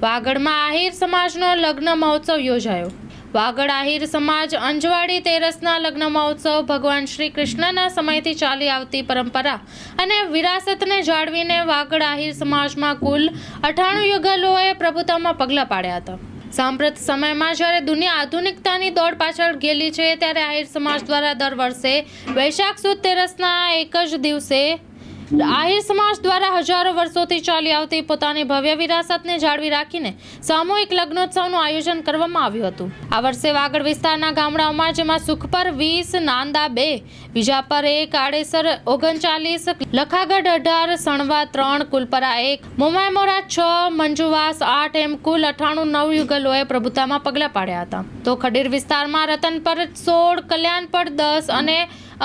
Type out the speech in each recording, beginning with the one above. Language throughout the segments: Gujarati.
વાગડમાં આહિર સમાજનો લગ્ન મહોત્સવ યોજાયો. વાગડ આહિર સમાજ અંજવાડી તેરસના લગ્ન મહોત્સવ ભગવાન શ્રી કૃષ્ણના સમયથી ચાલી આવતી પરંપરા અને વિરાસતને જાળવીને વાગડ આહિર સમાજમાં કુલ અઠાણું યુગલોએ પ્રભુતામાં પગલાં પાડ્યા હતા. સાંપ્રત સમયમાં જ્યારે દુનિયા આધુનિકતાની દોડ પાછળ ગયેલી છે, ત્યારે આહિર સમાજ દ્વારા દર વર્ષે વૈશાખ સુદ તેરસના એક જ દિવસે આહિર સમાજ દ્વારા હજારો વર્ષોથી ચાલી આવતી પોતાની ભવ્ય વિરાસતને જાળવી રાખીને સામૂહિક લગ્નોત્સવનું આયોજન કરવામાં આવ્યું હતું. આ વર્ષે વાગડ વિસ્તારના ગામડાઓમાં, જેમાં સુખપર વીસ, નાંદા બે વિજાપર એક આડેસર ઓગણચાલીસ, લખાગઢ અઢાર, સણવા ત્રણ, કુલપરા એક મોમાયમોરા છ, મંજુવાસ આઠ, એમ કુલ અઠાણું નવ યુગલોએ પ્રભુતામાં પગલાં પાડ્યા હતા. તો ખડીર વિસ્તારમાં રતનપર સોળ કલ્યાણપર દસ અને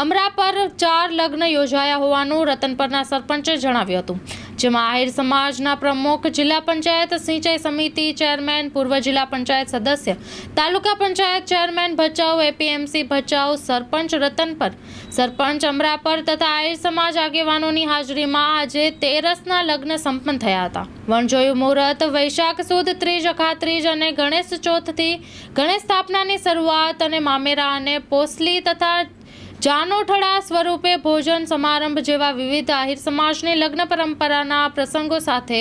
અમરા પર ચાર લગ્ન યોજાયા હોવાનું રતનપરના સરપંચે જણાવ્યું હતું. જેમાં આહિર સમાજના પ્રમુખ, જિલ્લા પંચાયત સિંચાઈ સમિતિ ચેરમેન, પૂર્વ જિલ્લા પંચાયત સદસ્ય, તાલુકા પંચાયત ચેરમેન ભચાઉ, એપીએમસી ભચાઉ, સરપંચ રતનપર સરપંચ અમરાપર તથા આહિર સમાજ આગેવાનોની હાજરીમાં આજે તેરસના લગ્ન સંપન્ન થયા હતા. વણજોયું મુહૂર્ત, વૈશાખ સુદ ત્રીજ અખાત્રીજ અને ગણેશ ચોથથી ગણેશ સ્થાપનાની શરૂઆત અને મામેરા અને પોસલી તથા જાનોઠળા સ્વરૂપે ભોજન સમારંભ જેવા વિવિધ આહિર સમાજની લગ્ન પરંપરાના પ્રસંગો સાથે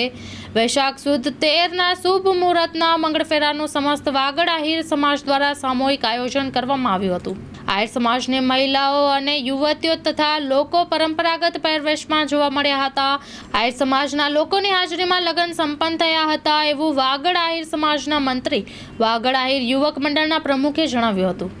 વૈશાખ સુદ તેરના શુભ મુહૂર્તના મંગળફેરાનું સમસ્ત વાગડ આહિર સમાજ દ્વારા સામૂહિક આયોજન કરવામાં આવ્યું હતું. આહિર સમાજની મહિલાઓ અને યુવતીઓ તથા લોકો પરંપરાગત પહેરવેશમાં જોવા મળ્યા હતા. આહિર સમાજના લોકોની હાજરીમાં લગ્ન સંપન્ન થયા હતા એવું વાગડ આહિર સમાજના મંત્રી વાગડ આહિર યુવક મંડળના પ્રમુખે જણાવ્યું હતું.